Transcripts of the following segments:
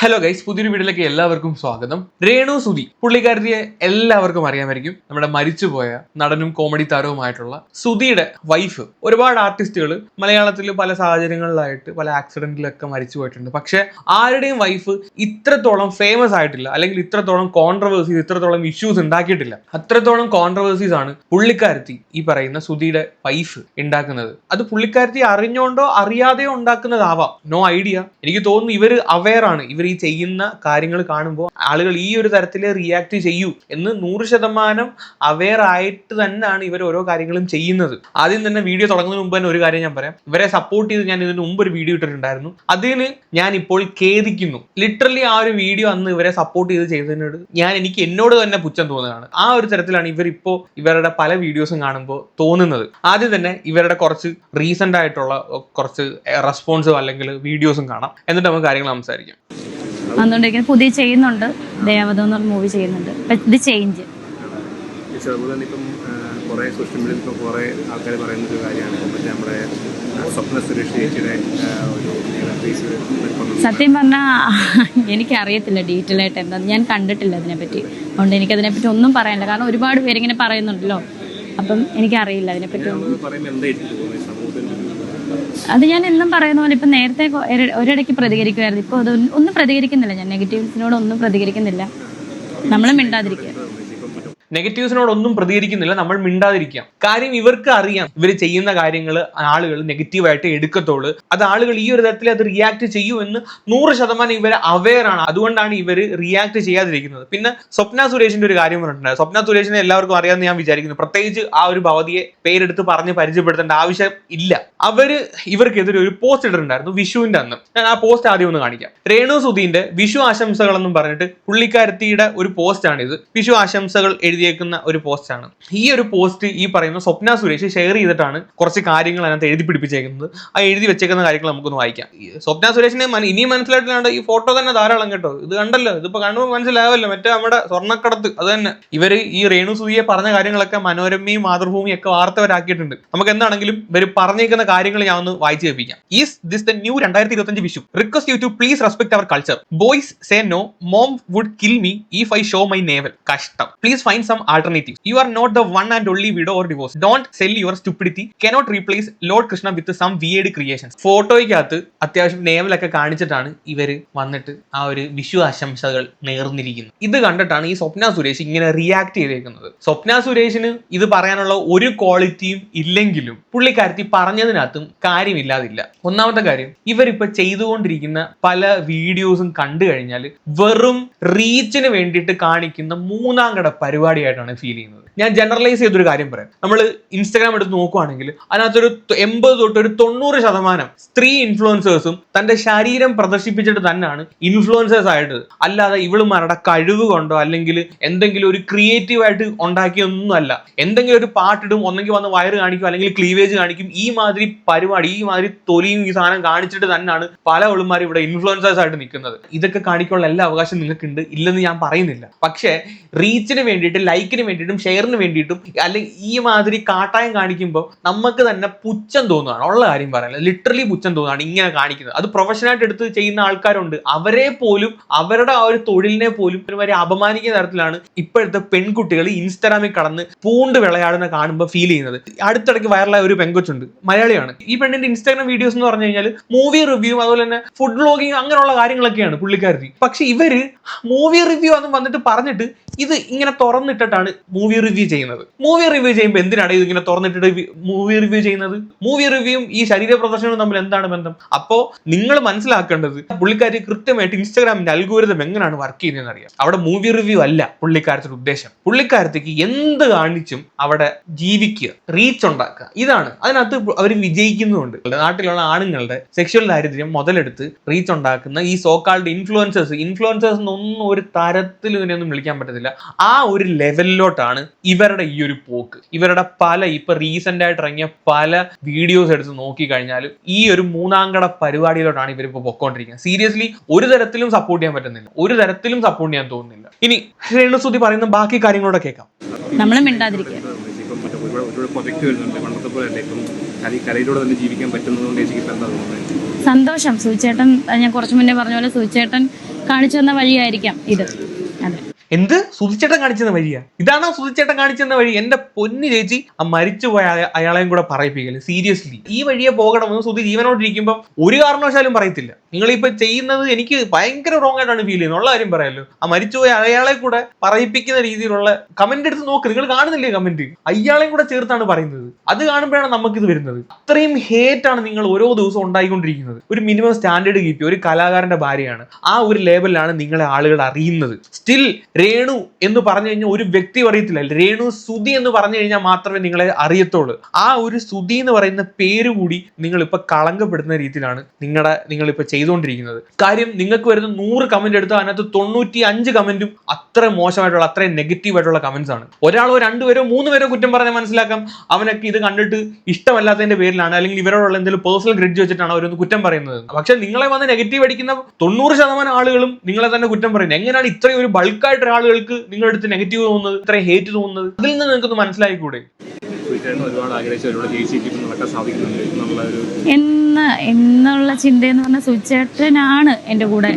Hello guys പുതിയൊരു വീട്ടിലേക്ക് എല്ലാവർക്കും സ്വാഗതം. രേണു സുധി. പുള്ളിക്കാരിയെ എല്ലാവർക്കും അറിയാമായിരിക്കും നമ്മുടെ മരിച്ചുപോയ നടനും കോമഡി താരവുമായിട്ടുള്ള സുധിയുടെ വൈഫ് ഒരുപാട് ആർട്ടിസ്റ്റുകൾ മലയാളത്തിൽ പല സാഹചര്യങ്ങളിലായിട്ട് പല ആക്സിഡന്റിലൊക്കെ മരിച്ചു പോയിട്ടുണ്ട് പക്ഷെ ആരുടെയും വൈഫ് ഇത്രത്തോളം ഫേമസ് ആയിട്ടില്ല അല്ലെങ്കിൽ ഇത്രത്തോളം കോൺട്രവേഴ്സീസ് ഇത്രത്തോളം ഇഷ്യൂസ് ഉണ്ടാക്കിയിട്ടില്ല. അത്രത്തോളം കോൺട്രവേഴ്സീസ് ആണ് പുള്ളിക്കാരത്തി ഈ പറയുന്ന സുധിയുടെ വൈഫ് ഉണ്ടാക്കുന്നത് അത് പുള്ളിക്കാരത്തി അറിഞ്ഞോണ്ടോ അറിയാതെയോ ഉണ്ടാക്കുന്നതാവാം. നോ ഐഡിയ എനിക്ക് തോന്നുന്നു ഇവർ അവെയർ ആണ്. ഇവർ ഈ ചെയ്യുന്ന കാര്യങ്ങൾ കാണുമ്പോൾ ആളുകൾ ഈ ഒരു തരത്തിൽ റിയാക്ട് ചെയ്യൂ എന്ന് നൂറ് ശതമാനം അവെയർ ആയിട്ട് തന്നെയാണ് ഇവർ ഓരോ കാര്യങ്ങളും ചെയ്യുന്നത്. ആദ്യം തന്നെ വീഡിയോ തുടങ്ങുന്നതിന് മുമ്പ് തന്നെ ഒരു കാര്യം ഞാൻ പറയാം. ഇവരെ സപ്പോർട്ട് ചെയ്ത് ഞാൻ ഇതിന് മുമ്പ് ഒരു വീഡിയോ ഇട്ടിട്ടുണ്ടായിരുന്നു. അതിന് ഞാൻ ഇപ്പോൾ ഖേദിക്കുന്നു. ലിറ്ററലി ആ ഒരു വീഡിയോ അന്ന് ഇവരെ സപ്പോർട്ട് ചെയ്ത് ചെയ്തതിനോട് ഞാൻ എനിക്ക് എന്നോട് തന്നെ പുച്ഛം തോന്നുകയാണ് ആ ഒരു തരത്തിലാണ് ഇവർ ഇപ്പോൾ ഇവരുടെ പല വീഡിയോസും കാണുമ്പോൾ തോന്നുന്നത്. ആദ്യം തന്നെ ഇവരുടെ കുറച്ച് റീസെന്റ് ആയിട്ടുള്ള കുറച്ച് റെസ്പോൺസും അല്ലെങ്കിൽ വീഡിയോസും കാണാം. എന്നിട്ട് നമുക്ക് കാര്യങ്ങൾ സംസാരിക്കാം. വന്നുകൊണ്ടിരിക്കുന്നത് പുതിയ ചെയ്യുന്നുണ്ട്. ദേവത എന്ന് പറഞ്ഞ മൂവി ചെയ്യുന്നുണ്ട്. ഇത് ചേഞ്ച് അതുപോലെ തന്നെ ഇപ്പം കുറേ സോഷ്യൽ മീഡിയയിൽ ഇപ്പോൾ കുറേ ആൾക്കാർ പറയുന്ന ഒരു കാര്യമാണ് മറ്റേ നമ്മുടെ സ്വപ്ന സുരേഷ് ചേച്ചിയുടെ ഒരു സത്യം പറഞ്ഞാൽ എനിക്കറിയത്തില്ല ഡീറ്റെയിൽ ആയിട്ട് എന്താ ഞാൻ കണ്ടിട്ടില്ല അതിനെപ്പറ്റി. അതുകൊണ്ട് എനിക്കതിനെപ്പറ്റി ഒന്നും പറയാനില്ല. കാരണം ഒരുപാട് പേരിങ്ങനെ പറയുന്നുണ്ടല്ലോ. അപ്പം എനിക്കറിയില്ല അതിനെപ്പറ്റി ഒന്നും നമ്മൾ പറയുമ്പോൾ എന്തായിരിക്കും തോന്നുന്നത് സമൂഹത്തിൽ അത് ഞാൻ എന്നും പറയുന്ന പോലെ ഇപ്പം നേരത്തെ ഒരിടയ്ക്ക് പ്രതികരിക്കുമായിരുന്നു ഇപ്പോൾ അത് ഒന്നും പ്രതികരിക്കുന്നില്ല. ഞാൻ നെഗറ്റീവ്സിനോട് ഒന്നും പ്രതികരിക്കുന്നില്ല. നമ്മളും മിണ്ടാതിരിക്കുക. നെഗറ്റീവ്സിനോട് ഒന്നും പ്രതികരിക്കുന്നില്ല നമ്മൾ മിണ്ടാതിരിക്കാം. കാര്യം ഇവർക്ക് അറിയാം ഇവർ ചെയ്യുന്ന കാര്യങ്ങൾ ആളുകൾ നെഗറ്റീവായിട്ട് എടുക്കത്തുള്ളൂ അത് ആളുകൾ ഈ ഒരു തരത്തിൽ അത് റിയാക്ട് ചെയ്യൂ എന്ന് നൂറ് ശതമാനം ഇവർ അവെയർ ആണ്. അതുകൊണ്ടാണ് ഇവർ റിയാക്ട് ചെയ്യാതിരിക്കുന്നത്. പിന്നെ സ്വപ്ന സുരേഷിന്റെ ഒരു കാര്യം പറഞ്ഞിട്ടുണ്ട്. സ്വപ്ന സുരേഷിനെ എല്ലാവർക്കും അറിയാമെന്ന് ഞാൻ വിചാരിക്കുന്നു. പ്രത്യേകിച്ച് ആ ഒരു ഭവതിയെ പേരെടുത്ത് പറഞ്ഞ് പരിചയപ്പെടുത്തേണ്ട ആവശ്യം ഇല്ല. അവർ ഇവർക്കെതിരെ ഒരു പോസ്റ്റ് ഇട്ടിട്ടുണ്ടായിരുന്നു വിഷുവിന്റെ അന്ന്. ഞാൻ ആ പോസ്റ്റ് ആദ്യം ഒന്ന് കാണിക്കാം. രേണു സുധീന്റെ വിഷു ആശംസകൾ എന്നും പറഞ്ഞിട്ട് പുള്ളിക്കാരത്തിയുടെ ഒരു പോസ്റ്റ് ആണ് ഇത് വിഷു ആശംസകൾ എഴുതിയേക്കുന്ന ഒരു പോസ്റ്റാണ് ഈ ഒരു പോസ്റ്റ് ഈ പറയുന്ന സ്വപ്ന സുരേഷ് ഷെയർ ചെയ്തിട്ടാണ് കുറച്ച് കാര്യങ്ങൾ അതിനകത്ത് എഴുതി പിടിപ്പിച്ചേക്കുന്നത്. ആ എഴുതി വെച്ചേക്കുന്ന കാര്യങ്ങൾ നമുക്കൊന്ന് വായിക്കാം. സ്വപ്ന സുരേഷിനെ ഇനി മനസ്സിലായിട്ടില്ലാണ്ട് ഈ ഫോട്ടോ തന്നെ ധാരാളം കേട്ടോ. ഇത് കണ്ടല്ലോ. ഇതിപ്പോ കണ്ടുമ്പോൾ മനസ്സിലാവല്ലോ മറ്റേ നമ്മുടെ സ്വർണക്കടത്ത്. അത് തന്നെ. ഇവർ ഈ രേണു സുധിയെ പറഞ്ഞ കാര്യങ്ങളൊക്കെ മനോരമയും മാതൃഭൂമിയും ഒക്കെ വാർത്തവരാക്കിയിട്ടുണ്ട്. നമുക്ക് എന്താണെങ്കിലും ഇവർ പറഞ്ഞേക്കുന്ന കാര്യങ്ങൾ ഞാൻ ഒന്ന് വായിച്ചു കേൾപ്പിക്കാം. ഈസ് ദിസ് ദ ന്യൂ രണ്ടായിരത്തി ഇരുപത്തഞ്ച് Vishu? Request you to please respect their culture boys say no mom would kill me if I show my navel കഷ്ടം. Please find some alternatives. You are not the one and only widow or divorce. Don't sell your stupidity. Cannot replace Lord Krishna with some weird creations. ഫോട്ടോയ്ക്കകത്ത് അത്യാവശ്യം നേവലൊക്കെ കാണിച്ചിട്ടാണ് ഇവർ വന്നിട്ട് ആ ഒരു വിഷു ആശംസകൾ നേർന്നിരിക്കുന്നത് ഇത് കണ്ടിട്ടാണ് ഈ സ്വപ്ന സുരേഷ് ഇങ്ങനെ റിയാക്ട് ചെയ്തേക്കുന്നത് സ്വപ്ന സുരേഷിന് ഇത് പറയാനുള്ള ഒരു ക്വാളിറ്റിയും ഇല്ലെങ്കിലും പുള്ളിക്കാരത്തി പറഞ്ഞതിനകത്തും കാര്യമില്ലാതില്ല ഒന്നാമത്തെ കാര്യം ഇവരിപ്പോ ചെയ്തുകൊണ്ടിരിക്കുന്ന പല വീഡിയോസും കണ്ടു കഴിഞ്ഞാൽ വെറും റീച്ചിന് വേണ്ടിയിട്ട് കാണിക്കുന്ന മൂന്നാം കട പരിപാടിയായിട്ടാണ് ഫീൽ ചെയ്യുന്നത്. ഞാൻ ജനറലൈസ് ചെയ്തൊരു കാര്യം പറയാം. നമ്മൾ ഇൻസ്റ്റാഗ്രാം എടുത്ത് നോക്കുവാണെങ്കിൽ അതിനകത്തൊരു എൺപത് തൊട്ട് ഒരു തൊണ്ണൂറ് ശതമാനം സ്ത്രീ ഇൻഫ്ലുവൻസേഴ്സും തന്റെ ശരീരം പ്രദർശിപ്പിച്ചിട്ട് തന്നെയാണ് ഇൻഫ്ലുവൻസേഴ്സ് ആയിട്ട്. അല്ലാതെ ഇവളുമാരുടെ കഴിവ് കൊണ്ടോ അല്ലെങ്കിൽ എന്തെങ്കിലും ഒരു ക്രിയേറ്റീവ് ആയിട്ട് ഉണ്ടാക്കിയൊന്നും അല്ല. എന്തെങ്കിലും ഒരു പാട്ടിടും ഒന്നെങ്കിൽ വന്ന് വയറ് കാണിക്കും അല്ലെങ്കിൽ ക്ലീവേജ് കാണിക്കും. ഈ മാതിരി പരിപാടി ഈ മാതിരി തൊലിയും ഈ സാധനം കാണിച്ചിട്ട് തന്നെയാണ് പല ഒളിമാരും ഇവിടെ ഇൻഫ്ലുവൻസേഴ്സ് ആയിട്ട് നിൽക്കുന്നത്. ഇതൊക്കെ കാണിക്കാനുള്ള എല്ലാ അവകാശം നിങ്ങൾക്കുണ്ട്. ഇല്ലെന്ന് ഞാൻ പറയുന്നില്ല. പക്ഷേ റീച്ചിന് വേണ്ടിയിട്ട് ലൈക്കിന് വേണ്ടിയിട്ടും ഷെയറിന് വേണ്ടിയിട്ടും അല്ലെങ്കിൽ ഈ മാതിരി കാട്ടായം കാണിക്കുമ്പോൾ നമുക്ക് തന്നെ പുച്ഛം തോന്നുകയാണ് ഉള്ള കാര്യം പറയാനില്ല ലിറ്ററലി പുച്ഛം തോന്നുകയാണ് ഇങ്ങനെ കാണിക്കുന്നത്. അത് പ്രൊഫഷനായിട്ട് എടുത്ത് ചെയ്യുന്ന ആൾക്കാരുണ്ട്. അവരെ പോലും അവരുടെ ആ ഒരു തൊഴിലിനെ പോലും ഒരുമാതിരി അപമാനിക്കുന്ന തരത്തിലാണ് ഇപ്പോഴത്തെ പെൺകുട്ടികൾ ഇൻസ്റ്റാഗ്രാമിൽ കടന്ന് പൂണ്ട് വിളയാടുന്ന കാണുമ്പോൾ ഫീൽ ചെയ്യുന്നത്. അടുത്തിടയ്ക്ക് വൈറലായ ഒരു പെങ്കൊച്ചുണ്ട്. മലയാളിയാണ്. ഈ പെണ്ണിന്റെ ഇൻസ്റ്റാഗ്രാം വീഡിയോസ് എന്ന് പറഞ്ഞു കഴിഞ്ഞാൽ മൂവി റിവ്യൂ അതുപോലെ തന്നെ ഫുഡ് ബ്ലോഗിങ് അങ്ങനെയുള്ള കാര്യങ്ങളൊക്കെയാണ് പുള്ളിക്കാരി പക്ഷെ ഇവർ മൂവി റിവ്യൂ എന്ന് വന്നിട്ട് പറഞ്ഞിട്ട് ഇത് ഇങ്ങനെ തുറന്നിട്ടിട്ടാണ് മൂവി റിവ്യൂ ചെയ്യുന്നത്. മൂവി റിവ്യൂ ചെയ്യുമ്പോൾ എന്തിനാണ് ഇതിങ്ങനെ തുറന്നിട്ടിട്ട് മൂവി റിവ്യൂ ചെയ്യുന്നത്? മൂവി റിവ്യൂവും ഈ ശരീര പ്രദർശനവും തമ്മിൽ എന്താണ് ബന്ധം? അപ്പോ നിങ്ങൾ മനസ്സിലാക്കേണ്ടത് പുള്ളിക്കാരി കൃത്യമായിട്ട് ഇൻസ്റ്റാഗ്രാമിന്റെ അൽഗോരിതം എങ്ങനെയാണ് വർക്ക് ചെയ്യുന്നതെന്ന് അറിയാം. അവിടെ മൂവി റിവ്യൂ അല്ല പുള്ളിക്കാരത്തിന്റെ ഉദ്ദേശം. പുള്ളിക്കാരത്തേക്ക് എന്ത് കാണിച്ചും അവിടെ ജീവിക്കുക റീച്ച് ഉണ്ടാക്കുക. ഇതാണ്. അതിനകത്ത് അവർ വിജയിക്കുന്നുണ്ട്. നാട്ടിലുള്ള ആണുങ്ങളുടെ സെക്ഷൽ ദാരിദ്ര്യം മുതലെടുത്ത് റീച്ച് ഉണ്ടാക്കുന്ന ഈ സോക്കാൾഡ് ഇൻഫ്ലുവൻസേഴ്സ് ഇൻഫ്ലുവൻസേഴ്സ് എന്നൊന്നും ഒരു തരത്തിൽ ഇതിനെയൊന്നും വിളിക്കാൻ പറ്റത്തില്ല. ആ ഒരു ലെവലിലോട്ടാണ് ഇവരുടെ ഈ ഒരു പോക്ക്. ഇവരുടെ പല ഇപ്പൊ റീസെന്റ് ആയിട്ട് ഇറങ്ങിയ പല വീഡിയോസ് എടുത്ത് നോക്കി കഴിഞ്ഞാൽ ഈ ഒരു മൂന്നാംകട പരിപാടിയിലോട്ടാണ് ഇവരിപ്പോ പൊക്കോണ്ടിരിക്കുന്നത്. സീരിയസ്ലി ഒരു തരത്തിലും സപ്പോർട്ട് ചെയ്യാൻ പറ്റുന്നില്ല. ഒരു തരത്തിലും സപ്പോർട്ട് ചെയ്യാൻ തോന്നുന്നില്ല. ഇനി രേണുസുതി പറയുന്ന ബാക്കി കാര്യങ്ങളോടെ കേൾക്കാം. നമ്മളും മിണ്ടാതിരിക്കുക തന്നെ ജീവിക്കാൻ സന്തോഷം. സൂചേട്ടൻ ഞാൻ കുറച്ചു മുന്നേ പറഞ്ഞ പോലെ സൂചേട്ടൻ കാണിച്ചു തന്ന വഴിയായിരിക്കാം ഇത്. അതെ. എന്ത്? സുധിച്ചേട്ടൻ കാണിച്ചെന്ന വഴിയാ. ഇതാണോ സുധിച്ചേട്ടൻ കാണിച്ചെന്ന വഴി? എന്റെ പൊന്നു ചേച്ചി ആ മരിച്ചുപോയ പോയ അയാളെയും കൂടെ പറയിപ്പിക്കൽ. സീരിയസ്ലി ഈ വഴിയെ പോകണമെന്ന് സുധി ജീവനോടിരിക്കുമ്പോൾ ഒരു കാരണവശാലും പറയത്തില്ല. നിങ്ങൾ ഇപ്പൊ ചെയ്യുന്നത് എനിക്ക് ഭയങ്കര റോങ് ആയിട്ടാണ് ഫീൽ ചെയ്യുന്നത്. ഉള്ള കാര്യം പറയാലോ. ആ മരിച്ചുപോയ അയാളെ കൂടെ പറയിപ്പിക്കുന്ന രീതിയിലുള്ള കമന്റ് എടുത്ത് നോക്ക്. നിങ്ങൾ കാണുന്നില്ലേ കമന്റ് അയാളെയും കൂടെ ചേർത്താണ് പറയുന്നത്. അത് കാണുമ്പോഴാണ് ഇത് വരുന്നത്. അത്രയും ഹേറ്റ് ആണ് നിങ്ങൾ ഓരോ ദിവസവും ഉണ്ടായിക്കൊണ്ടിരിക്കുന്നത്. ഒരു മിനിമം സ്റ്റാൻഡേർഡ് കീപ്പ് ഒരു കലാകാരന്റെ ഭാര്യയാണ്. ആ ഒരു ലേബലിലാണ് നിങ്ങളെ ആളുകൾ അറിയുന്നത്. സ്റ്റിൽ രേണു എന്ന് പറഞ്ഞു കഴിഞ്ഞാൽ ഒരു വ്യക്തി അറിയത്തില്ല രേണു സുധി എന്ന് പറഞ്ഞു കഴിഞ്ഞാൽ മാത്രമേ നിങ്ങളെ അറിയത്തുള്ളൂ. ആ ഒരു സുധി എന്ന് പറയുന്ന പേര് കൂടി നിങ്ങൾ ഇപ്പൊ കളങ്കപ്പെടുന്ന രീതിയിലാണ് നിങ്ങളുടെ നിങ്ങളിപ്പോ ഇപ്പൊ ചെയ്തുകൊണ്ടിരിക്കുന്നത്. കാര്യം നിങ്ങൾക്ക് വരുന്ന നൂറ് കമന്റ് എടുത്താൽ അതിനകത്ത് തൊണ്ണൂറ്റി അഞ്ച് കമന്റും അത്ര മോശമായിട്ടുള്ള അത്രയും നെഗറ്റീവ് ആയിട്ടുള്ള കമന്റ്സ് ആണ്. ഒരാളോ രണ്ടുപേരോ മൂന്ന് പേരോ കുറ്റം പറഞ്ഞാൽ മനസ്സിലാക്കാം. അവനൊക്കെ ഇത് കണ്ടിട്ട് ഇഷ്ടമല്ലാത്തതിന്റെ പേരിലാണ് അല്ലെങ്കിൽ ഇവരോടുള്ള എന്തെങ്കിലും പേഴ്സണൽ ഗ്രിഡ്ജ് വെച്ചിട്ടാണ് അവരൊന്ന് കുറ്റം പറയുന്നത്. പക്ഷെ നിങ്ങളെ വന്ന് നെഗറ്റീവ് അടിക്കുന്ന തൊണ്ണൂറ് ശതമാനം ആളുകളും നിങ്ങളെ തന്നെ കുറ്റം പറയുന്നത്. എങ്ങനെയാണ് ഇത്രയും ഒരു ബൾക്കായിട്ട് ആളുകൾക്ക് നിങ്ങളുടെ അടുത്ത് നെഗറ്റീവ് തോന്നുന്നത് ഇത്രയും ഹേറ്റ് തോന്നുന്നത്? അതിൽ നിന്ന് നിങ്ങൾക്കൊന്ന് മനസ്സിലായിക്കൂടെ? എന്നുള്ള എന്ന് എന്നുള്ള ചിന്തയെന്ന് പറഞ്ഞാൽ സുചേട്ടനാണ് എന്റെ കൂടെ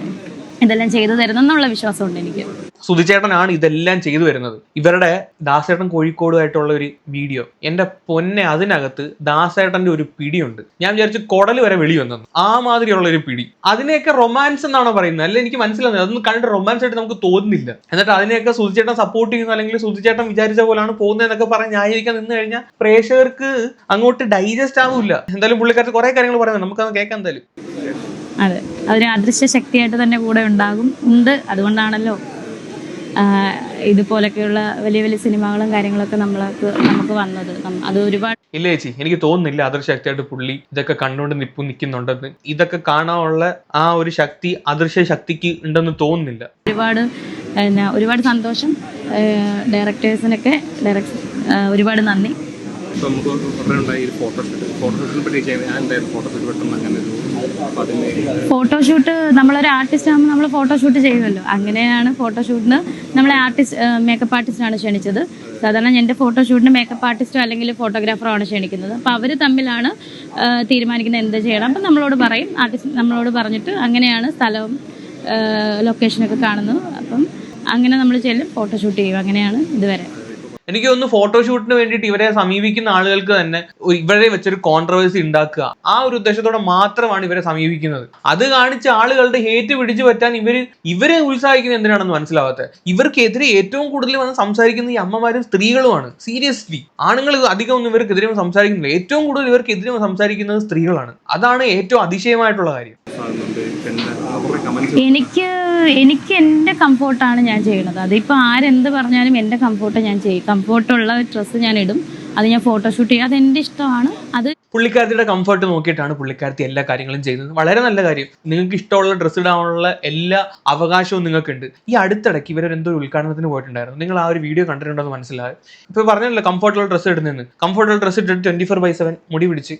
ഇതെല്ലാം ചെയ്തു തരുന്നെന്നുള്ള വിശ്വാസമുണ്ട് എനിക്ക്. സുധിച്ചേട്ടനാണ് ഇതെല്ലാം ചെയ്തു വരുന്നത് ഇവരുടെ ദാസേട്ടൻ കോഴിക്കോടുമായിട്ടുള്ള ഒരു വീഡിയോ. എന്റെ പൊന്നെ അതിനകത്ത് ദാസേട്ടന്റെ ഒരു പിടിയുണ്ട്. ഞാൻ വിചാരിച്ചു കൊടൽ വരെ വെളി വന്നു ആ മാതിരിയുള്ള ഒരു പിടി. അതിനെയൊക്കെ റൊമാൻസ് എന്നാണോ പറയുന്നത്? അല്ല എനിക്ക് മനസ്സിലാവുന്നത്? അതൊന്നും കണ്ട് റൊമാൻസ് ആയിട്ട് നമുക്ക് തോന്നുന്നില്ല. എന്നിട്ട് അതിനെയൊക്കെ സുധിച്ചേട്ടൻ സപ്പോർട്ട് ചെയ്യുന്നു അല്ലെങ്കിൽ സുധിച്ചേട്ടൻ വിചാരിച്ച പോലാണ് പോകുന്നതെന്നൊക്കെ പറഞ്ഞ് ന്യായീകരിക്കാൻ നിന്ന് കഴിഞ്ഞാൽ പ്രേക്ഷകർക്ക് അങ്ങോട്ട് ഡൈജസ്റ്റ് ആവില്ല. എന്തായാലും പുള്ളിക്കാർക്ക് കുറെ കാര്യങ്ങൾ പറയുന്നത് നമുക്കത് കേൾക്കാം എന്തായാലും. അതെ. അതിന് അദൃശ്യ ശക്തിയായിട്ട് തന്നെ കൂടെ ഉണ്ടാകും. ഉണ്ട്. അതുകൊണ്ടാണല്ലോ ഇതുപോലൊക്കെയുള്ള വലിയ വലിയ സിനിമകളും കാര്യങ്ങളൊക്കെ നമ്മൾക്ക് നമുക്ക് വന്നത്. അത് ഒരുപാട് ഇല്ല ചേച്ചി എനിക്ക് തോന്നുന്നില്ല അദൃശക്തിയായിട്ട് പുള്ളി ഇതൊക്കെ കണ്ടുകൊണ്ട് നിപ്പു നിൽക്കുന്നുണ്ടെന്ന്. ഇതൊക്കെ കാണാനുള്ള ആ ഒരു ശക്തി അദൃശ്യ ശക്തിക്ക് ഉണ്ടെന്ന് തോന്നുന്നില്ല. ഒരുപാട് എന്നാ ഒരുപാട് സന്തോഷം ഡയറക്ടേഴ്സിനൊക്കെ ഡയറക്ട് ഒരുപാട് നന്ദി. ഇപ്പൊ നമുക്ക് ഉടനെ ഉണ്ടായി ഒരു ഫോട്ടോഷൂട്ട് ഫോട്ടോഷൂട്ടിനെ പറ്റി ഞാൻ എന്തായിരുന്നു ഫോട്ടോഷൂട്ട് പെട്ടെന്ന് അങ്ങനെ ഒരു അതിന് ഫോട്ടോഷൂട്ട് നമ്മളൊരു ആർട്ടിസ്റ്റ് ആകുമ്പോൾ നമ്മൾ ഫോട്ടോഷൂട്ട് ചെയ്യുമല്ലോ. അങ്ങനെയാണ് ഫോട്ടോഷൂട്ടിന് നമ്മളെ ആർട്ടിസ്റ്റ് മേക്കപ്പ് ആർട്ടിസ്റ്റാണ് ക്ഷണിച്ചത്. സാധാരണ എന്റെ ഫോട്ടോഷൂട്ടിന് മേക്കപ്പ് ആർട്ടിസ്റ്റോ അല്ലെങ്കിൽ ഫോട്ടോഗ്രാഫറോ ആണ് ക്ഷണിക്കുന്നത്. അപ്പോൾ അവർ തമ്മിലാണ് തീരുമാനിക്കുന്നത് എന്ത് ചെയ്യണം. അപ്പം നമ്മളോട് പറയും. ആർട്ടിസ്റ്റ് നമ്മളോട് പറഞ്ഞിട്ട് അങ്ങനെയാണ് സ്ഥലവും ലൊക്കേഷനൊക്കെ കാണുന്നത്. അപ്പം അങ്ങനെ നമ്മൾ ചെല്ലും ഫോട്ടോഷൂട്ട് ചെയ്യും. അങ്ങനെയാണ് ഇതുവരെ. എനിക്ക് തോന്നുന്നു ഫോട്ടോഷൂട്ടിന് വേണ്ടിയിട്ട് ഇവരെ സമീപിക്കുന്ന ആളുകൾക്ക് തന്നെ ഇവരെ വെച്ചൊരു കോൺട്രവേഴ്സി ഉണ്ടാക്കുക ആ ഒരു ഉദ്ദേശത്തോടെ മാത്രമാണ് ഇവരെ സമീപിക്കുന്നത്. അത് കാണിച്ച് ആളുകളുടെ ഹേറ്റ് പിടിച്ചു പറ്റാൻ ഇവർ ഇവരെ ഉത്സാഹിക്കുന്നത് എന്തിനാണെന്ന് മനസ്സിലാവാത്തത് ഇവർക്കെതിരെ ഏറ്റവും കൂടുതൽ വന്ന് സംസാരിക്കുന്ന ഈ അമ്മമാരും സ്ത്രീകളുമാണ്. സീരിയസ്ലി ആണുങ്ങൾ അധികം ഒന്നും ഇവർക്കെതിരെ സംസാരിക്കുന്നില്ല. ഏറ്റവും കൂടുതൽ ഇവർക്കെതിരെ സംസാരിക്കുന്നത് സ്ത്രീകളാണ്. അതാണ് ഏറ്റവും അതിശയമായിട്ടുള്ള കാര്യം. എനിക്ക് എനിക്ക് എന്റെ കംഫോർട്ടാണ് ഞാൻ ചെയ്യുന്നത്. അതിപ്പോൾ ആരെന്ത് പറഞ്ഞാലും എന്റെ കംഫോർട്ട് ഞാൻ ചെയ്യും കംഫോർട്ടുള്ള ഡ്രസ്സ് ഞാൻ ഇടും അത് ഞാൻ ഫോട്ടോഷൂട്ട് ചെയ്യും. അത് എന്റെ ഇഷ്ടമാണ് അത് പുള്ളിക്കാരത്തിയുടെ കംഫർട്ട് നോക്കിയിട്ടാണ് പുള്ളിക്കാരത്തി എല്ലാ കാര്യങ്ങളും ചെയ്യുന്നത്. വളരെ നല്ല കാര്യം. നിങ്ങൾക്ക് ഇഷ്ടമുള്ള ഡ്രസ്സ് ഇടാനുള്ള എല്ലാ അവകാശവും നിങ്ങൾക്കുണ്ട്. ഈ അടുത്തിടയ്ക്ക് ഒരു ഉദ്ഘാടനത്തിന് പോയിട്ടുണ്ടായിരുന്നു. നിങ്ങൾ ആ ഒരു വീഡിയോ കണ്ടിട്ടുണ്ടോ എന്ന് മനസ്സിലായി? ഇപ്പൊ പറഞ്ഞല്ലോ കംഫർട്ടുള്ള ഡ്രസ്സ് ഇടുന്നതെന്ന്. കംഫർട്ടുള്ള ഡ്രസ്സ് ഇട്ടിട്ട് ട്വന്റി ഫോർ ബൈ സെവൻ മുടി പിടിച്ച്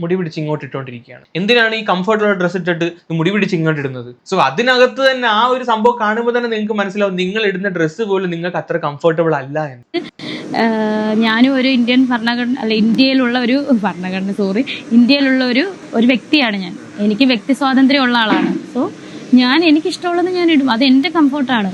മുടി പിടിച്ച് ഇങ്ങോട്ട് ഇട്ടുകൊണ്ടിരിക്കുകയാണ് എന്തിനാണ് ഈ കംഫർട്ടുള്ള ഡ്രസ്സ് ഇട്ടിട്ട് മുടി പിടിച്ച് ഇങ്ങോട്ട് ഇടുന്നത്? സോ അതിനകത്ത് തന്നെ ആ ഒരു സംഭവം കാണുമ്പോൾ തന്നെ നിങ്ങൾക്ക് മനസ്സിലാവും നിങ്ങൾ ഇടുന്ന ഡ്രസ്സ് പോലും നിങ്ങൾക്ക് അത്ര കംഫർട്ടബിൾ അല്ല എന്ന്. ഞാനും ഒരു ഇന്ത്യൻ ഭരണഘടന അല്ല ഇന്ത്യയിലുള്ള ഒരു ഭരണഘടന സോറി ഇന്ത്യയിലുള്ള ഒരു ഒരു വ്യക്തിയാണ് ഞാൻ. എനിക്ക് വ്യക്തി സ്വാതന്ത്ര്യം ഉള്ള ആളാണ്. സോ ഞാൻ എനിക്കിഷ്ടമുള്ളത് ഞാൻ ഇടും. അത് എന്റെ കംഫോർട്ടാണ്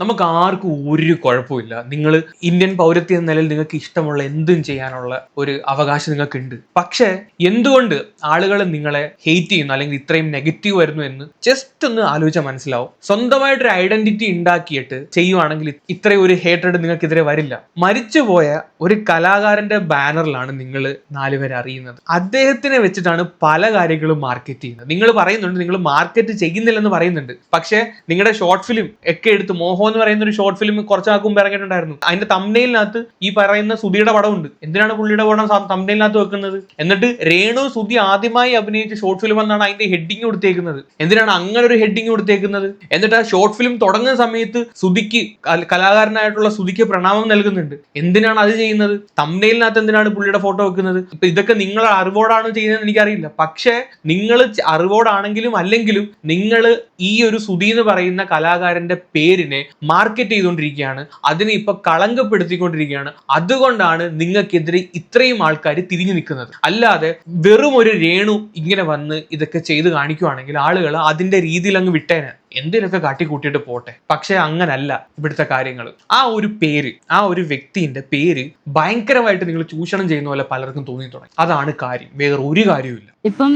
നമുക്ക് ആർക്കും ഒരു കുഴപ്പമില്ല നിങ്ങൾ ഇന്ത്യൻ പൗരത്വ എന്ന നിലയിൽ നിങ്ങൾക്ക് ഇഷ്ടമുള്ള എന്തും ചെയ്യാനുള്ള ഒരു അവകാശം നിങ്ങൾക്കുണ്ട്. പക്ഷേ എന്തുകൊണ്ട് ആളുകൾ നിങ്ങളെ ഹെയ്റ്റ് ചെയ്യുന്നു അല്ലെങ്കിൽ ഇത്രയും നെഗറ്റീവ് വരുന്നു എന്ന് ജസ്റ്റ് ഒന്ന് ആലോചിച്ചാൽ മനസ്സിലാവും. സ്വന്തമായിട്ടൊരു ഐഡന്റിറ്റി ഉണ്ടാക്കിയിട്ട് ചെയ്യുവാണെങ്കിൽ ഇത്രയും ഒരു ഹേറ്റഡ് നിങ്ങൾക്കെതിരെ വരില്ല. മരിച്ചുപോയ ഒരു കലാകാരന്റെ ബാനറിലാണ് നിങ്ങൾ നാലുപേരെ അറിയുന്നത്. അദ്ദേഹത്തിനെ വെച്ചിട്ടാണ് പല കാര്യങ്ങളും മാർക്കറ്റ് ചെയ്യുന്നത്. നിങ്ങൾ പറയുന്നുണ്ട് നിങ്ങൾ മാർക്കറ്റ് ചെയ്യുന്നില്ലെന്ന് പറയുന്നുണ്ട്. പക്ഷേ നിങ്ങളുടെ ഷോർട്ട് ഫിലിം ഒക്കെ എടുത്ത് മോഹോ എന്ന് പറയുന്ന ഒരു ഷോർട്ട് ഫിലിം കുറച്ച് നാൾക്ക് ഇറങ്ങിയിട്ടുണ്ടായിരുന്നു. അതിന്റെ തമ്മനയിലിനകത്ത് ഈ പറയുന്ന സുധിയുടെ പടമുണ്ട്. എന്തിനാണ് പുള്ളിയുടെ പടം തമ്മനയിലിനകത്ത് വെക്കുന്നത്? എന്നിട്ട് രേണു സുധി ആദ്യമായി അഭിനയിച്ച ഷോർട്ട് ഫിലിം എന്നാണ് അതിന്റെ ഹെഡിങ് കൊടുത്തേക്കുന്നത്. എന്തിനാണ് അങ്ങനെ ഒരു ഹെഡിങ് കൊടുത്തേക്കുന്നത്? എന്നിട്ട് ആ ഷോർട്ട് ഫിലിം തുടങ്ങുന്ന സമയത്ത് സുധിക്ക് കല- കലാകാരനായിട്ടുള്ള സുധിക്ക് പ്രണാമം നൽകുന്നുണ്ട്. എന്തിനാണ് അത് ചെയ്യുന്നത്? തമ്മനയിലിനകത്ത് എന്തിനാണ് പുള്ളിയുടെ ഫോട്ടോ വെക്കുന്നത്? ഇപ്പൊ ഇതൊക്കെ നിങ്ങൾ അറിവോടാണ് ചെയ്യുന്നത് എനിക്കറിയില്ല. പക്ഷേ നിങ്ങൾ അറിവോടാണെങ്കിലും അല്ലെങ്കിലും നിങ്ങൾ ഈ ഒരു സുധി എന്ന് പറയുന്ന കലാകാരന്റെ പേരിനെ മാർക്കറ്റ് ചെയ്തുകൊണ്ടിരിക്കുകയാണ്. അതിനെ ഇപ്പൊ കളങ്കപ്പെടുത്തിക്കൊണ്ടിരിക്കുകയാണ്. അതുകൊണ്ടാണ് നിങ്ങൾക്കെതിരെ ഇത്രയും ആൾക്കാർ തിരിഞ്ഞു നിൽക്കുന്നത്. അല്ലാതെ വെറും ഒരു രേണു ഇങ്ങനെ വന്ന് ഇതൊക്കെ ചെയ്ത് കാണിക്കുവാണെങ്കിൽ ആളുകൾ അതിന്റെ രീതിയിൽ അങ്ങ് വിട്ടേനെ. എന്തിനൊക്കെ കാട്ടിക്കൂട്ടിയിട്ട് പോട്ടെ? പക്ഷെ അങ്ങനല്ല ഇവിടുത്തെ കാര്യങ്ങൾ ആ ഒരു പേര് ആ ഒരു വ്യക്തിന്റെ പേര് ഭയങ്കരമായിട്ട് നിങ്ങൾ ചൂഷണം ചെയ്യുന്ന പോലെ പലർക്കും തോന്നി തുടങ്ങി. അതാണ് കാര്യം. വേറെ ഒരു കാര്യവുമില്ല. ഇപ്പം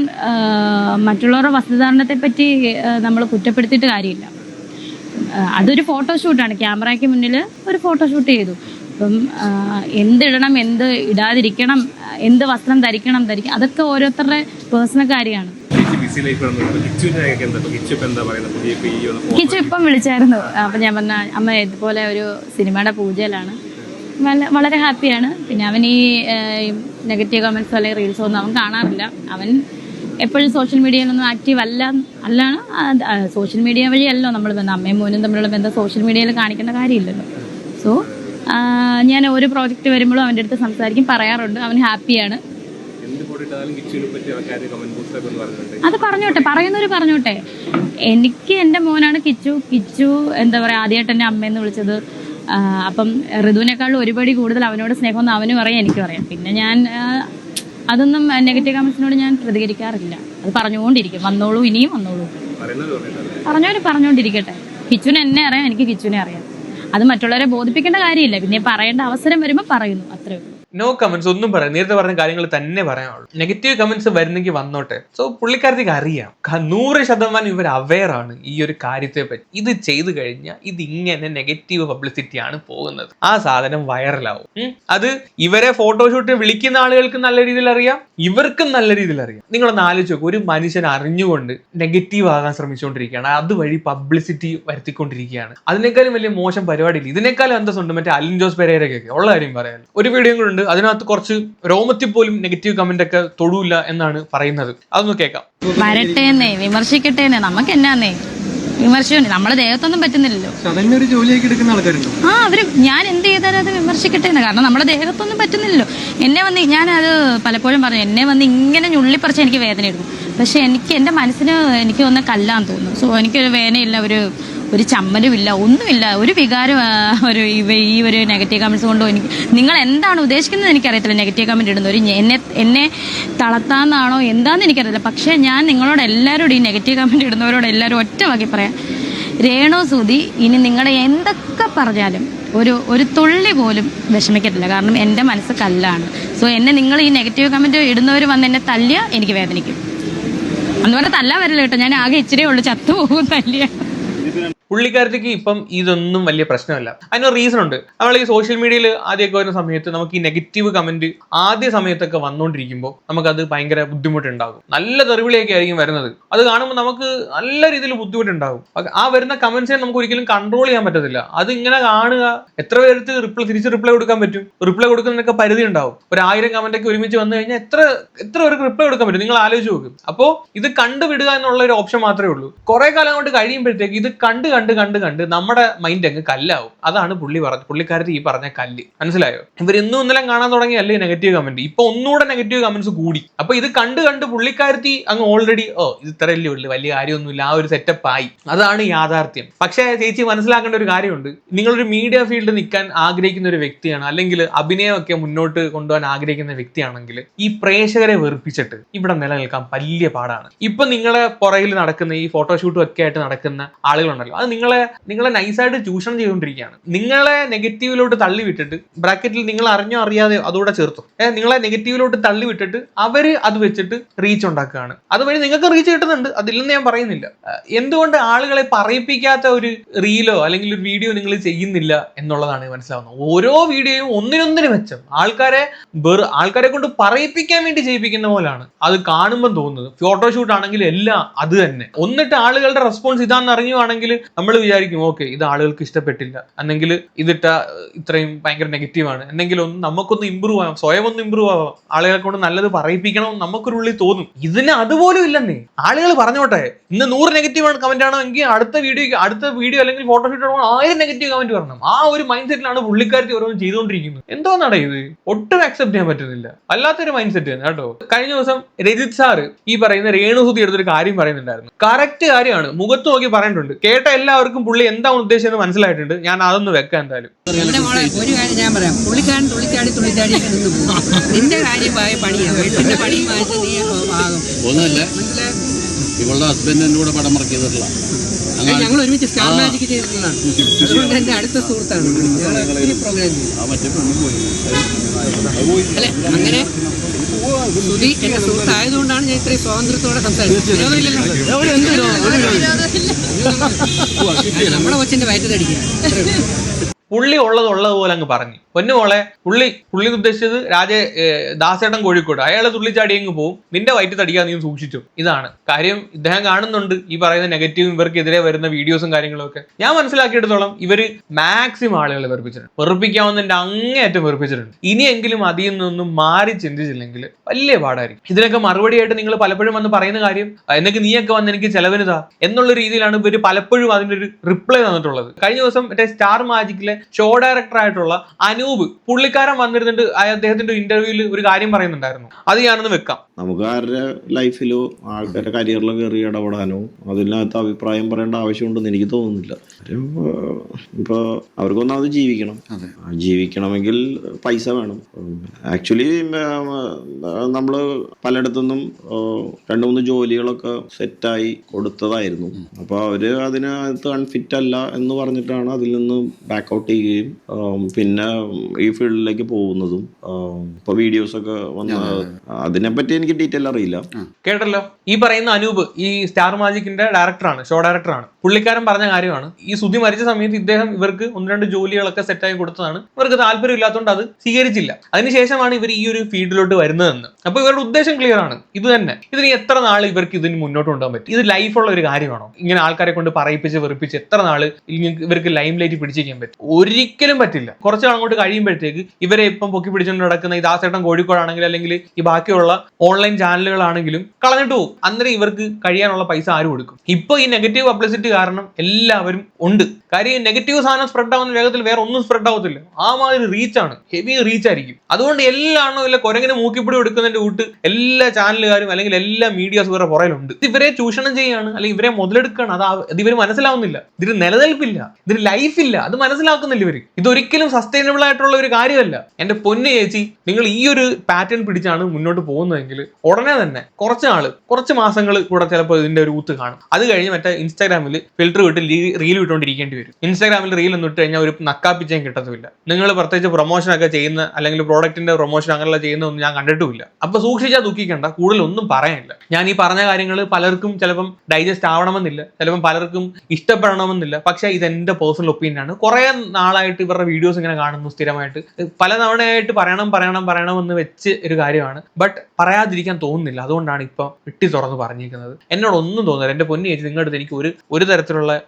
മറ്റുള്ളവരുടെ വസ്ത്രധാരണത്തെ പറ്റി നമ്മൾ കുറ്റപ്പെടുത്തിയിട്ട് കാര്യമില്ല. അതൊരു ഫോട്ടോഷൂട്ടാണ് ക്യാമറയ്ക്ക് മുന്നിൽ ഒരു ഫോട്ടോഷൂട്ട് ചെയ്തു. അപ്പം എന്തിടണം എന്ത് ഇടാതിരിക്കണം എന്ത് വസ്ത്രം ധരിക്കണം ധരിക്കണം അതൊക്കെ ഓരോരുത്തരുടെ പേഴ്സണൽ കാര്യമാണ്. കിച്ചു ഇപ്പൊ വിളിച്ചായിരുന്നു. അപ്പം ഞാൻ പറഞ്ഞ അമ്മ ഇതുപോലെ ഒരു സിനിമയുടെ പൂജയിലാണ്. വളരെ ഹാപ്പിയാണ് പിന്നെ അവൻ ഈ നെഗറ്റീവ് കമൻസോ അല്ലെങ്കിൽ റീൽസ് ഒന്നും അവൻ കാണാറില്ല. അവൻ എപ്പോഴും സോഷ്യൽ മീഡിയയിലൊന്നും ആക്റ്റീവ് അല്ല അല്ലാണ്? സോഷ്യൽ മീഡിയ വഴിയല്ലോ നമ്മൾ ബന്ധം. അമ്മയും മോനും തമ്മിലുള്ള ബന്ധം സോഷ്യൽ മീഡിയയിൽ കാണിക്കേണ്ട കാര്യമില്ലല്ലോ. സോ ഞാൻ ഒരു പ്രോജക്റ്റ് വരുമ്പോഴും അവന്റെ അടുത്ത് സംസാരിക്കും പറയാറുണ്ട്. അവൻ ഹാപ്പിയാണ് അത് പറഞ്ഞോട്ടെ പറയുന്നവര് പറഞ്ഞോട്ടെ. എനിക്ക് എന്റെ മോനാണ് കിച്ചു. കിച്ചു എന്താ പറയാ ആദ്യമായിട്ട് എന്റെ അമ്മയെന്ന് വിളിച്ചത്. അപ്പം ഋതുവിനേക്കാളും ഒരുപടി കൂടുതൽ അവനോട് സ്നേഹമൊന്നും അവനും അറിയാം എനിക്കും അറിയാം. പിന്നെ ഞാൻ അതൊന്നും നെഗറ്റീവ് കമന്റ്സിനോട് ഞാൻ പ്രതികരിക്കാറില്ല. അത് പറഞ്ഞുകൊണ്ടിരിക്കും. വന്നോളൂ ഇനിയും വന്നോളൂ. പറഞ്ഞവര് പറഞ്ഞുകൊണ്ടിരിക്കട്ടെ. കിച്ചുവിന് എന്നെ അറിയാം എനിക്ക് കിച്ചുവിനെ അറിയാം. അത് മറ്റുള്ളവരെ ബോധിപ്പിക്കേണ്ട കാര്യമില്ല. പിന്നെ പറയേണ്ട അവസരം വരുമ്പോൾ പറയുന്നു. അത്രേ ഉള്ളൂ. നോ കമന്റ്സ് ഒന്നും പറയാം. നേരത്തെ പറഞ്ഞ കാര്യങ്ങൾ തന്നെ പറയാനുള്ളൂ. നെഗറ്റീവ് കമന്റ്സ് വരുന്നെങ്കിൽ വന്നോട്ടെ. സോ പുള്ളിക്കാരത്തേക്ക് അറിയാം. നൂറ് ശതമാനം ഇവർ അവെയർ ആണ് ഈ ഒരു കാര്യത്തെ പറ്റി. ഇത് ചെയ്തു കഴിഞ്ഞാൽ ഇത് ഇങ്ങനെ നെഗറ്റീവ് പബ്ലിസിറ്റി ആണ് പോകുന്നത്. ആ സാധനം വൈറലാവും. അത് ഇവരെ ഫോട്ടോഷൂട്ട് വിളിക്കുന്ന ആളുകൾക്ക് നല്ല രീതിയിൽ അറിയാം. ഇവർക്കും നല്ല രീതിയിൽ അറിയാം. നിങ്ങളൊന്ന് ആലോചിച്ച് നോക്കും. ഒരു മനുഷ്യൻ അറിഞ്ഞുകൊണ്ട് നെഗറ്റീവ് ആകാൻ ശ്രമിച്ചുകൊണ്ടിരിക്കുകയാണ്. അതുവഴി പബ്ലിസിറ്റി വരുത്തിക്കൊണ്ടിരിക്കുകയാണ്. അതിനേക്കാളും വലിയ മോശം പരിപാടിയില്ല. ഇതിനേക്കാളും അന്തസ്സുണ്ട്. മറ്റേ അലിൻ ജോസ് പെരേരയ്ക്കൊക്കെ. ഉള്ള കാര്യം പറയാൻ ഒരു വീഡിയോ കൂടെ ഉണ്ട്. അതിനകത്ത് കുറച്ച് രോമത്തിൽ പോലും നെഗറ്റീവ് കമന്റ് ഒക്കെ തൊടൂല എന്നാണ് പറയുന്നത്. അതൊന്ന് കേൾക്കാം. വരട്ടേന്നേ വിമർശിക്കട്ടേന്നേ നമുക്ക് എന്നാന്നേ വിമർശനം നമ്മളെ ദേഹത്തൊന്നും പറ്റുന്നില്ലല്ലോ. ഒരു ജോലിയാക്കി എടുക്കുന്ന ആൾക്കാരുണ്ടോ? ആ അവർ ഞാൻ എന്ത് ചെയ്താലും അത് വിമർശിക്കട്ടെ എന്ന് കാരണം നമ്മളെ ദേഹത്തൊന്നും പറ്റുന്നില്ലല്ലോ. എന്നെ വന്ന് ഞാൻ അത് പലപ്പോഴും പറഞ്ഞു എന്നെ വന്ന് ഇങ്ങനെ ഞുള്ളിപ്പറിച്ച് എനിക്ക് വേദന എടുക്കും പക്ഷെ എനിക്ക് എന്റെ മനസ്സിന് എനിക്ക് ഒന്ന് കല്ലാൻ തോന്നുന്നു. സോ എനിക്കൊരു വേദനയില്ല ഒരു ഒരു ചമ്മലുമില്ല ഒന്നുമില്ല. ഒരു വികാരം ഒരു ഈ ഒരു നെഗറ്റീവ് കമന്റ്സ് കൊണ്ടോ എനിക്ക് നിങ്ങൾ എന്താണ് ഉദ്ദേശിക്കുന്നത് എനിക്കറിയത്തില്ല. നെഗറ്റീവ് കമന്റ് ഇടുന്ന ഒരു എന്നെ എന്നെ തളർത്താന്നാണോ എന്താന്ന് എനിക്കറിയില്ല പക്ഷേ ഞാൻ നിങ്ങളോട് എല്ലാവരോടും ഈ നെഗറ്റീവ് കമന്റ് ഇടുന്നവരോട് എല്ലാവരും ഒറ്റവാക്കി പറയാം. രേണോ സുതി ഇനി നിങ്ങളെ എന്തൊക്കെ പറഞ്ഞാലും ഒരു ഒരു തുള്ളി പോലും വിഷമിക്കത്തില്ല. കാരണം എന്റെ മനസ്സ് കല്ലാണ്. സോ എന്നെ നിങ്ങൾ ഈ നെഗറ്റീവ് കമന്റ് ഇടുന്നവർ വന്ന് എന്നെ തല്ലിയ എനിക്ക് വേദനിക്കും. പറഞ്ഞാൽ തല്ലാൻ വരില്ല കേട്ടോ. ഞാൻ ആകെ ഇച്ചിരി ഉള്ളു. ചത്തു പോകും തല്ലിയ. പുള്ളിക്കാരത്തേക്ക് ഇപ്പം ഇതൊന്നും വലിയ പ്രശ്നമല്ല. അതിന് റീസൺ ഉണ്ട്. നമ്മൾ ഈ സോഷ്യൽ മീഡിയയിൽ ആദ്യമൊക്കെ വരുന്ന സമയത്ത് നമുക്ക് ഈ നെഗറ്റീവ് കമന്റ് ആദ്യ സമയത്തൊക്കെ വന്നുകൊണ്ടിരിക്കുമ്പോൾ നമുക്കത് ഭയങ്കര ബുദ്ധിമുട്ടുണ്ടാകും. നല്ല തെറിവിളിയൊക്കെ ആയിരിക്കും വരുന്നത്. അത് കാണുമ്പോൾ നമുക്ക് നല്ല രീതിയിൽ ബുദ്ധിമുട്ടുണ്ടാകും. ആ വരുന്ന കമന്റ്സിനെ നമുക്ക് ഒരിക്കലും കൺട്രോൾ ചെയ്യാൻ പറ്റത്തില്ല. അത് ഇങ്ങനെ കാണുക. എത്ര പേർക്ക് റിപ്ലൈ തിരിച്ച് റിപ്ലൈ കൊടുക്കാൻ പറ്റും? റിപ്ലൈ കൊടുക്കുന്നതിനൊക്കെ പരിധി ഉണ്ടാവും. ഒരു ആയിരം കമന്റ് ഒക്കെ ഒരുമിച്ച് വന്നു കഴിഞ്ഞാൽ എത്ര എത്ര പേർക്ക് റിപ്ലൈ കൊടുക്കാൻ പറ്റും? നിങ്ങൾ ആലോചിച്ച് നോക്കും. അപ്പോൾ ഇത് കണ്ടുവിടുക എന്നുള്ള ഒരു ഓപ്ഷൻ മാത്രമേ ഉള്ളൂ. കുറെ കാലം കൊണ്ട് കഴിയുമ്പോഴത്തേക്ക് ഇത് കണ്ട് കണ്ട് കണ്ട് കണ്ട് കണ്ട് നമ്മുടെ മൈൻഡ് അങ്ങ് കല്ലാവും. അതാണ് പുള്ളി പറഞ്ഞത് പുള്ളിക്കാരത്തി ഈ പറഞ്ഞ കല്ല്. മനസ്സിലായോ? ഇവർ ഇന്നും ഇന്നലെ കാണാൻ തുടങ്ങിയല്ലേ നെഗറ്റീവ് കമന്റ് ഇപ്പൊ ഒന്നുകൂടെ നെഗറ്റീവ് കമന്റ്സ് കൂടി. അപ്പൊ ഇത് കണ്ട് കണ്ട് പുള്ളിക്കാരത്തി അങ്ങ് ഓൾറെഡി ഓ ഇത് ഇത്രയല്ലേ ഉള്ളു വലിയ കാര്യമൊന്നുമില്ല ആ ഒരു സെറ്റപ്പ് ആയി. അതാണ് യാഥാർത്ഥ്യം. പക്ഷേ ചേച്ചി മനസ്സിലാക്കേണ്ട ഒരു കാര്യമുണ്ട്. നിങ്ങളൊരു മീഡിയ ഫീൽഡ് നിൽക്കാൻ ആഗ്രഹിക്കുന്ന ഒരു വ്യക്തിയാണ് അല്ലെങ്കിൽ അഭിനയമൊക്കെ മുന്നോട്ട് കൊണ്ടുപോകാൻ ആഗ്രഹിക്കുന്ന വ്യക്തിയാണെങ്കിൽ ഈ പ്രേക്ഷകരെ വെറുപ്പിച്ചിട്ട് ഇവിടെ നിലനിൽക്കാൻ വലിയ പാടാണ്. ഇപ്പൊ നിങ്ങളെ പുറകിൽ നടക്കുന്ന ഈ ഫോട്ടോഷൂട്ടും ഒക്കെ ആയിട്ട് നടക്കുന്ന ആളുകളുണ്ടല്ലോ അത് നിങ്ങളെ നിങ്ങളെ നൈസായിട്ട് ചൂഷണം ചെയ്തുകൊണ്ടിരിക്കുകയാണ്. നിങ്ങളെ നെഗറ്റീവിലോട്ട് തള്ളി വിട്ടിട്ട് ബ്രാക്കറ്റിൽ നിങ്ങൾ അറിഞ്ഞോ അറിയാതെ അതുകൂടെ ചേർത്തു. ഏഹ് നിങ്ങളെ നെഗറ്റീവിലോട്ട് തള്ളി വിട്ടിട്ട് അവർ അത് വെച്ചിട്ട് റീച്ച് ഉണ്ടാക്കുകയാണ്. അതുവഴി നിങ്ങൾക്ക് റീച്ച് കിട്ടുന്നുണ്ട്. അതില്ലെന്ന് ഞാൻ പറയുന്നില്ല. എന്തുകൊണ്ട് ആളുകളെ പറയിപ്പിക്കാത്ത ഒരു റീലോ അല്ലെങ്കിൽ ഒരു വീഡിയോ നിങ്ങൾ ചെയ്യുന്നില്ല എന്നുള്ളതാണ് മനസ്സിലാവുന്നത്. ഓരോ വീഡിയോയും ഒന്നിനൊന്നിന് മെച്ചം. ആൾക്കാരെ ആൾക്കാരെ കൊണ്ട് പറയിപ്പിക്കാൻ വേണ്ടി ചെയ്യിപ്പിക്കുന്ന പോലാണ് അത് കാണുമ്പോൾ തോന്നുന്നത്. ഫോട്ടോഷൂട്ട് ആണെങ്കിൽ എല്ലാം അത് തന്നെ. ഒന്നിട്ട് ആളുകളുടെ റെസ്പോൺസ് ഇതാണെന്ന് അറിയുവാണെങ്കിൽ നമ്മൾ വിചാരിക്കും ഓക്കെ ഇത് ആളുകൾക്ക് ഇഷ്ടപ്പെട്ടില്ല. അല്ലെങ്കിൽ ഇതിട്ട ഇത്രയും ഭയങ്കര നെഗറ്റീവാണ് എന്തെങ്കിലും ഒന്ന് നമുക്കൊന്ന് ഇമ്പ്രൂവ് ആവാം സ്വയം ഒന്ന് ഇമ്പ്രൂവ് ആവാം. ആളുകളെ കൊണ്ട് നല്ലത് പറയിപ്പിക്കണം നമുക്കൊരു ഉള്ളിൽ തോന്നും. ഇതിന് അതുപോലും ഇല്ലെന്നേ. ആളുകൾ പറഞ്ഞോട്ടെ ഇന്ന് നൂറ് നെഗറ്റീവ് ആണ് കമന്റ് ആണോ എങ്കിൽ അടുത്ത വീഡിയോ അടുത്ത വീഡിയോ അല്ലെങ്കിൽ ഫോട്ടോഷൂട്ട് ആയിരം നെഗറ്റീവ് കമന്റ് വരണം. ആ ഒരു മൈൻഡ് സെറ്റിലാണ് പുള്ളിക്കാരത്തി ഓരോന്നും ചെയ്തുകൊണ്ടിരിക്കുന്നത് എന്തോന്നാണ് ഇത്? ഒട്ടും അക്സെപ്റ്റ് ചെയ്യാൻ പറ്റുന്നില്ല. അല്ലാത്തൊരു മൈൻഡ് സെറ്റ് തന്നെ കേട്ടോ. കഴിഞ്ഞ ദിവസം രജിത് സാർ ഈ പറയുന്ന രേണുസുതി എടുത്തൊരു കാര്യം പറയുന്നുണ്ടായിരുന്നു. കറക്റ്റ് കാര്യമാണ്. മുഖത്ത് നോക്കി പറഞ്ഞിട്ടുണ്ട് കേട്ട എല്ലാവർക്കും പുള്ളി എന്താണ് ഉദ്ദേശിച്ചത് മനസ്സിലായിട്ടുണ്ട്. ഞാൻ അതൊന്ന് വെക്കാം എന്തായാലും. എന്റെ മോളെ ഒരു കാര്യം ഞാൻ പറയാം. പുള്ളിക്കാരൻ തുള്ളിച്ചാടി തുള്ളിച്ചാടി നിന്ന്. പോകും നിന്റെ കാര്യമായ പണിയാണ് വീട്ടിന്റെ പണിയുമായിട്ട് നീ ആകും. ഒന്നുമില്ല. മനസ്സിലായോ? ഇവളുടെ ഹസ്ബൻഡിന്റെ കൂടെ പടം വർക്ക് ചെയ്തിട്ടുള്ള. ഞങ്ങൾ ഒരുമിച്ച് സ്റ്റാർ മാജിക് ചെയ്തിട്ടുള്ളതാണ് അതുകൊണ്ട് എന്റെ അടുത്ത സുഹൃത്താണ്. ഞങ്ങൾ ഒത്തിരി പ്രോഗ്രാം ചെയ്തു അല്ലെ അങ്ങനെ സുധി എന്റെ സുഹൃത്തായതുകൊണ്ടാണ് ഞാൻ ഇത്രയും സ്വാതന്ത്ര്യത്തോടെ സംസാരിച്ചത്. വിരോധമില്ലല്ലോ. നമ്മുടെ കൊച്ചിന്റെ ഉള്ളൂ. പുള്ളി ഉള്ളത് പോലെ അങ്ങ് പറഞ്ഞു. പൊന്നുമോളെ പുള്ളി പുള്ളി ഉദ്ദേശിച്ചത് രാജ ദാസേട്ടൻ കോഴിക്കോട്. അയാളെ തുള്ളിച്ചാടി അങ്ങ് പോവും. നിന്റെ വയറ്റ് തടിക്കാൻ നീ സൂക്ഷിച്ചു. ഇതാണ്. കാര്യം ഇദ്ദേഹം കാണുന്നുണ്ട്. ഈ പറയുന്ന നെഗറ്റീവ് ഇവർക്കെതിരെ വരുന്ന വീഡിയോസും കാര്യങ്ങളും ഒക്കെ ഞാൻ മനസ്സിലാക്കിയെടുത്തോളം ഇവർ മാക്സിമം ആളുകളെ വെറുപ്പിച്ചിട്ടുണ്ട്. വെറുപ്പിക്കാവുന്നതിന്റെ അങ്ങേയറ്റം വെറുപ്പിച്ചിട്ടുണ്ട്. ഇനിയെങ്കിലും അതിൽ നിന്നൊന്നും മാറി ചിന്തിച്ചില്ലെങ്കിൽ വലിയ പാടായിരിക്കും. ഇതിനൊക്കെ മറുപടിയായിട്ട് നിങ്ങൾ പലപ്പോഴും വന്ന് പറയുന്ന കാര്യം എന്നൊക്കെ നീയൊക്കെ വന്ന് എനിക്ക് ചെലവിന് താ എന്നുള്ള രീതിയിലാണ് ഇവർ പലപ്പോഴും അതിന്റെ ഒരു റിപ്ലൈ തന്നിട്ടുള്ളത്. കഴിഞ്ഞ ദിവസം മറ്റേ സ്റ്റാർ മാജിക്കിലെ ഷോ ഡയറക്ടർ ആയിട്ടുള്ള അനൂപ് പുള്ളിക്കാരൻ വന്നിരുന്നിട്ട് അദ്ദേഹത്തിന്റെ ഇന്റർവ്യൂവിൽ ഒരു കാര്യം പറയുന്നുണ്ടായിരുന്നു. അത് ഞാനൊന്ന് വെക്കാം. നമുക്ക് ആരുടെ ലൈഫിലോ ആൾക്കാരുടെ കരിയറിലോ കയറി ഇടപെടാനോ അതിനകത്ത് അഭിപ്രായം പറയേണ്ട ആവശ്യമുണ്ടെന്ന് എനിക്ക് തോന്നുന്നില്ല. കാര്യം, ഏഹ്, ഇപ്പൊ അവർക്കൊന്നാമത് ജീവിക്കണം. ജീവിക്കണമെങ്കിൽ പൈസ വേണം. ആക്ച്വലി നമ്മൾ പലയിടത്തുനിന്നും രണ്ട് മൂന്ന് ജോലികളൊക്കെ സെറ്റായി കൊടുത്തതായിരുന്നു. അപ്പോൾ അവർ അതിനകത്ത് അൺഫിറ്റ് അല്ല എന്ന് പറഞ്ഞിട്ടാണ് അതിൽ നിന്ന് ബാക്ക് ഔട്ട് ചെയ്യുകയും പിന്നെ ഈ ഫീൽഡിലേക്ക് പോകുന്നതും ഇപ്പോൾ വീഡിയോസൊക്കെ വന്ന അതിനെപ്പറ്റി എനിക്ക് ഡീറ്റെയിൽ അറിയില്ല. കേട്ടല്ലോ ഈ പറയുന്ന അനൂപ് ഈ സ്റ്റാർ മാജിക്കിന്റെ ഡയറക്ടറാണ് ഷോ ഡയറക്ടറാണ് പുള്ളിക്കാരൻ പറഞ്ഞ കാര്യമാണ് ഈ സുധി മരിച്ച സമയത്ത് ഇദ്ദേഹം ഇവർക്ക് ഒന്ന് രണ്ട് ജോലികളൊക്കെ സെറ്റായി കൊടുത്തതാണ്. ഇവർക്ക് താല്പര്യമില്ലാത്തതുകൊണ്ട് അത് സ്വീകരിച്ചില്ല. അതിനുശേഷമാണ് ഇവർ ഈ ഒരു ഫീൽഡിലോട്ട് വരുന്നതെന്ന്. അപ്പൊ ഇവരുടെ ഉദ്ദേശം ക്ലിയർ ആണ്. ഇത് തന്നെ. ഇതിന് എത്ര നാൾ ഇവർക്ക് ഇതിന് മുന്നോട്ട് കൊണ്ടുപോകാൻ പറ്റും? ഇത് ലൈഫുള്ള ഒരു കാര്യമാണോ? ഇങ്ങനെ ആൾക്കാരെ കൊണ്ട് പറയിപ്പിച്ച് വെറുപ്പിച്ച് എത്ര നാൾ ഇവർക്ക് ലൈം ലൈറ്റ് പിടിച്ചിരിക്കാൻ പറ്റും? ഒരിക്കലും പറ്റില്ല. കുറച്ച് അങ്ങോട്ട് കഴിയുമ്പോഴത്തേക്ക് ഇവരെ ഇപ്പം പൊക്കി പിടിച്ചുകൊണ്ട് നടക്കുന്ന ഈ ദാസേട്ടൻ കോഴിക്കോടാണെങ്കിൽ അല്ലെങ്കിൽ ഈ ബാക്കിയുള്ള ഓൺലൈൻ ചാനലുകളാണെങ്കിലും കളഞ്ഞിട്ട് പോകും അന്നേരം ഇവർക്ക് കഴിയാനുള്ള പൈസ ആര് കൊടുക്കും? ഇപ്പൊ ഈ നെഗറ്റീവ് പബ്ലിസിറ്റി കാരണം എല്ലാവരും ഉണ്ട്. കാര്യം നെഗറ്റീവ് സാധനം സ്പ്രെഡ് ആവുന്ന വേഗത്തിൽ വേറെ ഒന്നും സ്പ്രെഡ് ആവത്തില്ല. ആ മാതിരി ആണ്. ഹെവി റീച്ച് ആയിരിക്കും. അതുകൊണ്ട് എല്ലാ എണ്ണവും ഇല്ല കുരങ്ങിന് മൂക്കിപ്പിടി എടുക്കുന്നതിന്റെ കൂട്ട് എല്ലാ ചാനലുകാരും അല്ലെങ്കിൽ എല്ലാ മീഡിയാസ് ഇവരുടെ പുറയിലുണ്ട് ഇവരെ ചൂഷണം ചെയ്യാണ്. അല്ലെങ്കിൽ ഇവരെ മുതലെടുക്കുകയാണ്. അത് ഇവർ ഇത് മനസ്സിലാവുന്നില്ല. ഇതിന് നിലനിൽപ്പില്ല. ഇതിന് ലൈഫ് ഇല്ല. അത് മനസ്സിലാക്കുന്നില്ല ഇവർ ഇതൊരിക്കലും സസ്റ്റൈനബിൾ ആയിട്ടുള്ള ഒരു കാര്യമല്ല. എന്റെ പൊന്നു ചേച്ചി നിങ്ങൾ ഈ ഒരു പാറ്റേൺ പിടിച്ചാണ് മുന്നോട്ട് പോകുന്നതെങ്കിൽ ഉടനെ തന്നെ കുറച്ച് നാൾ കുറച്ച് മാസങ്ങൾ കൂടെ ചിലപ്പോൾ ഇതിന്റെ ഒരു ഊത്ത് കാണും. അത് കഴിഞ്ഞ് മറ്റേ ഇൻസ്റ്റാഗ്രാമിൽ ഫിൽറ്റർ വിട്ട് റീൽ വിട്ടുകൊണ്ടിരിക്കേണ്ടി വരും. ഇൻസ്റ്റാഗ്രാമിൽ റീൽ ഒന്നും ഇട്ട് കഴിഞ്ഞാൽ ഒരു നക്കാപ്പിച്ചയും കിട്ടത്തുമില്ല. നിങ്ങൾ പ്രത്യേകിച്ച് പ്രൊമോഷൻ ഒക്കെ ചെയ്യുന്ന അല്ലെങ്കിൽ പ്രോഡക്റ്റിന്റെ പ്രൊമോഷൻ അങ്ങനെയുള്ള ചെയ്യുന്നതൊന്നും ഞാൻ കണ്ടിട്ടുമില്ല. അപ്പൊ സൂക്ഷിച്ചാൽ ദുഃഖിക്കേണ്ട. കൂടുതൽ ഒന്നും പറയാനില്ല ഞാൻ ഈ പറഞ്ഞ കാര്യങ്ങൾ പലർക്കും ചിലപ്പം ഡൈജസ്റ്റ് ആവണമെന്നില്ല. ചിലപ്പം പലർക്കും ഇഷ്ടപ്പെടണമെന്നില്ല. പക്ഷേ ഇത് എന്റെ പേഴ്സണൽ ഒപ്പീനിയൻ ആണ്. കുറേ നാളായിട്ട് ഇവരുടെ വീഡിയോസ് ഇങ്ങനെ കാണുന്നു സ്ഥിരമായിട്ട്. പല തവണയായിട്ട് പറയണം പറയണം പറയണം എന്ന് വെച്ച് ഒരു കാര്യമാണ്. ബട്ട് പറയാതിരിക്കാൻ തോന്നുന്നില്ല. അതുകൊണ്ടാണ് ഇപ്പൊ വെട്ടി തുറന്ന് പറഞ്ഞിരിക്കുന്നത്. എന്നോട് ഒന്നും തോന്നില്ല എന്റെ പൊന്നി ചേച്ചി നിങ്ങളുടെ അടുത്ത് എനിക്ക് ഒരു ഒരു തരത്തിലുള്ള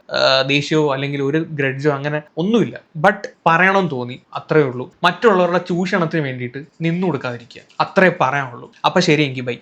ദേഷ്യമോ അല്ലെങ്കിൽ ഒരു ഗ്രഡ്ജോ അങ്ങനെ ഒന്നുമില്ല. ബട്ട് പറയണം തോന്നി. അത്രേ ഉള്ളൂ. മറ്റുള്ളവരുടെ ചൂഷണത്തിന് വേണ്ടിയിട്ട് നിന്നു കൊടുക്കാതിരിക്കുക. അത്രേ പറയാനുള്ളൂ. അപ്പൊ ശരി എനിക്ക് ബൈ